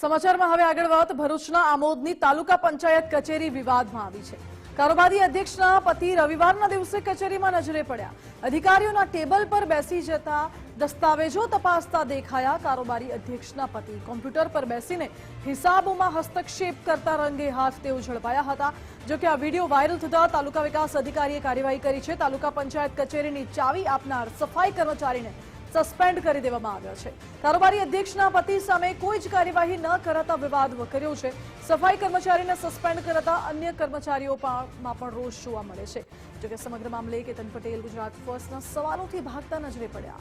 સમાચારમાં હવે આગળ વાત ભરૂચના આમોદની તાલુકા પંચાયત કચેરી વિવાદમાં આવી છે. કારોબારી અધ્યક્ષના પતિ રવિવારના દિવસે કચેરીમાં નજરે પડ્યા. અધિકારીઓના ટેબલ પર બેસી જતા દસ્તાવેજો તપાસતા દેખાયા. કારોબારી અધ્યક્ષના પતિ કોમ્પ્યુટર પર બેસીને હિસાબોમાં હસ્તક્ષેપ કરતા રંગે હાથ તેઓ ઝડપાયા હતા. જોકે આ વીડિયો વાયરલ થતા તાલુકા વિકાસ અધિકારીએ કાર્યવાહી કરી છે. તાલુકા પંચાયત કચેરીની ચાવી આપનાર સફાઈ કર્મચારીને સસ્પેન્ડ કરી દેવામાં આવ્યા છે. કારોબારી અધ્યક્ષના પતિ સામે કોઈ જ કાર્યવાહી ન કરાતા વિવાદ વકર્યો છે. સફાઈ કર્મચારીને સસ્પેન્ડ કરાતા અન્ય કર્મચારીઓ પણ- રોષ જોવા મળે છે. જોકે સમગ્ર મામલે કેતન પટેલ ગુજરાત ફર્સ્ટના સવાલોથી ભાગતા નજરે પડ્યા.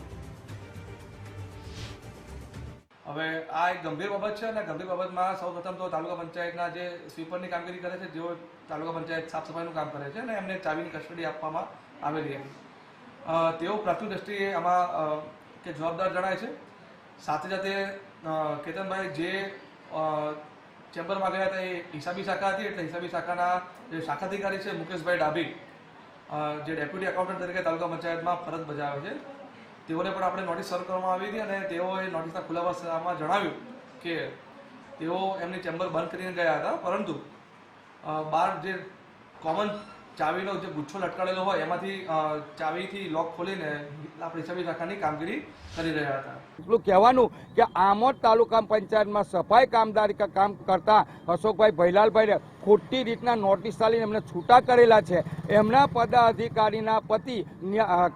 હવે આ એક ગંભીર બાબત છે અને ગંભીર બાબતમાં સૌ પ્રથમ તો તાલુકા પંચાયતના જે સ્વીપરની કામગીરી કરે છે, જેઓ તાલુકા પંચાયત સાફ સફાઈનું કામ કરે છે અને એમને ચાવીની કસ્ટડી આપવામાં આવેલી એમ. તેઓ પ્રાથમિક દ્રષ્ટિએ આમાં કે જવાબદાર જણાય છે. સાથે સાથે કેતનભાઈ જે ચેમ્બરમાં ગયા હતા એ હિસાબી શાખા હતી એટલે હિસાબી શાખાના જે શાખાધિકારી છે મુકેશભાઈ ડાભી જે ડેપ્યુટી એકાઉન્ટન્ટ તરીકે તાલુકા પંચાયતમાં ફરજ બજાવે છે. તેઓને પણ આપણે નોટિસ સર્વ કરવામાં આવી હતી અને તેઓએ નોટિસના ખુલાસામાં જણાવ્યું કે તેઓ એમની ચેમ્બર બંધ કરીને ગયા હતા. પરંતુ બાર જે કોમન ચાવીનો જે ગુચ્છો લટકાડેલો હોય, એમાંથી ચાવીથી લોક ખોલીને આપણે ચાવી રાખવાની કામગીરી કરી રહ્યા હતા. એટલું કહેવાનું કે આમોદ તાલુકા પંચાયતમાં સફાઈ કામદારી કામ કરતા અશોકભાઈ ભૈલાલભાઈ ખોટી રીતના નોટિસ ચાલીને એમને છૂટા કરેલા છે. એમના પદાધિકારીના પતિ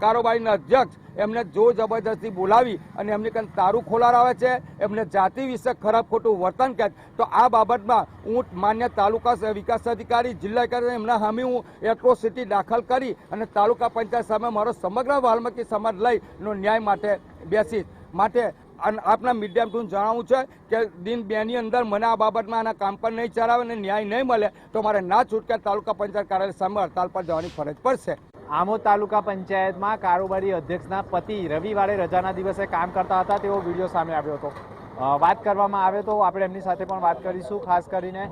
કારોબારીના અધ્યક્ષ એમને જો જબરજસ્તી બોલાવી અને એમની કંઈ તારું ખોલાવે છે? એમને જાતિ વિશે ખરાબ ખોટું વર્તન કહે તો આ બાબતમાં હું માન્ય તાલુકા વિકાસ અધિકારી, જિલ્લા અધિકારી એમના હામી હું એટ્રોસિટી દાખલ કરી અને તાલુકા પંચાયત સામે મારો સમગ્ર વાલ્મકી સમાજ લઈ નો ન્યાય માટે બેસીશ. માટે આપના મીડિયમ ટુ જણાવવું છે કે દિન બેની અંદર મને આ બાબતમાં આના કામ પર નહીં ચલાવે અને ન્યાય નહીં મળે તો મારે ના છૂટકે તાલુકા પંચાયત કાર્યાલય સામે હડતાલ પર જવાની ફરજ પડશે. આમોદ તાલુકા પંચાયતમાં કારોબારી અધ્યક્ષના પતિ રવિવારે રજાના દિવસે કામ કરતા હતા તેવો વીડિયો સામે આવ્યો હતો. વાત કરવામાં આવે તો આપણે એમની સાથે પણ વાત કરીશું ખાસ કરીને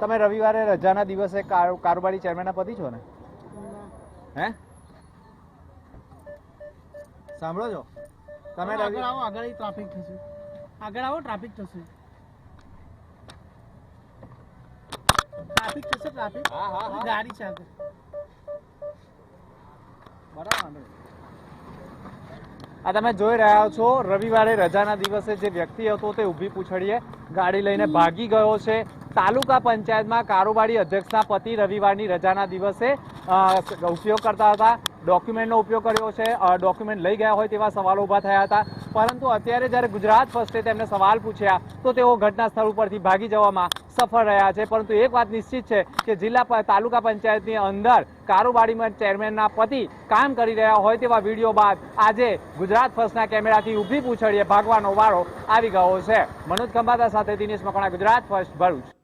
તમે રવિવારે રજાના દિવસે કારો- કારોબારી ચેરમેનના પતિ છો ને. હે? સાંભળો છો? તમે આગળ આવો આગળ ટ્રાફિક થશે. આગળ આવો ટ્રાફિક થશે. ટ્રાફિક થશે ટ્રાફિક હા, હા. ગાડી છે આગળ. બરાબર આ તમે જોઈ રહ્યા છો રવિવારે રજાના દિવસે જે વ્યક્તિ હતો તે ઊભી પૂછડીએ ગાડી લઈને ભાગી ગયો છે. તાલુકા પંચાયતમાં કારોબારી અધ્યક્ષના પતિ રવિવારની રજાના દિવસે ઉપયોગ કરતા હતા. ડોક્યુમેન્ટનો ઉપયોગ કર્યો છે ડોક્યુમેન્ટ લઈ ગયા હોય તેવા સવાલો ઊભા થયા હતા. પરંતુ અત્યારે જ્યારે ગુજરાત ફર્સ્ટે તેમને સવાલ પૂછ્યા, તો તેઓ ઘટના સ્થળ ઉપરથી ભાગી જવામાં સફળ રહ્યા છે. પરંતુ એક વાત નિશ્ચિત છે કે જિલ્લા તાલુકા પંચાયતની અંદર કારોબારીમાં ચેરમેનના પતિ કામ કરી રહ્યા હોય તેવા વીડિયો બાદ આજે ગુજરાત ફર્સ્ટના કેમેરાથી ઊભી પૂછડીએ ભાગવાનો વારો આવી ગયો છે. મનોજ ખંભાતા સાથે દિનેશ મકણા ગુજરાત ફર્સ્ટ ભરૂચ.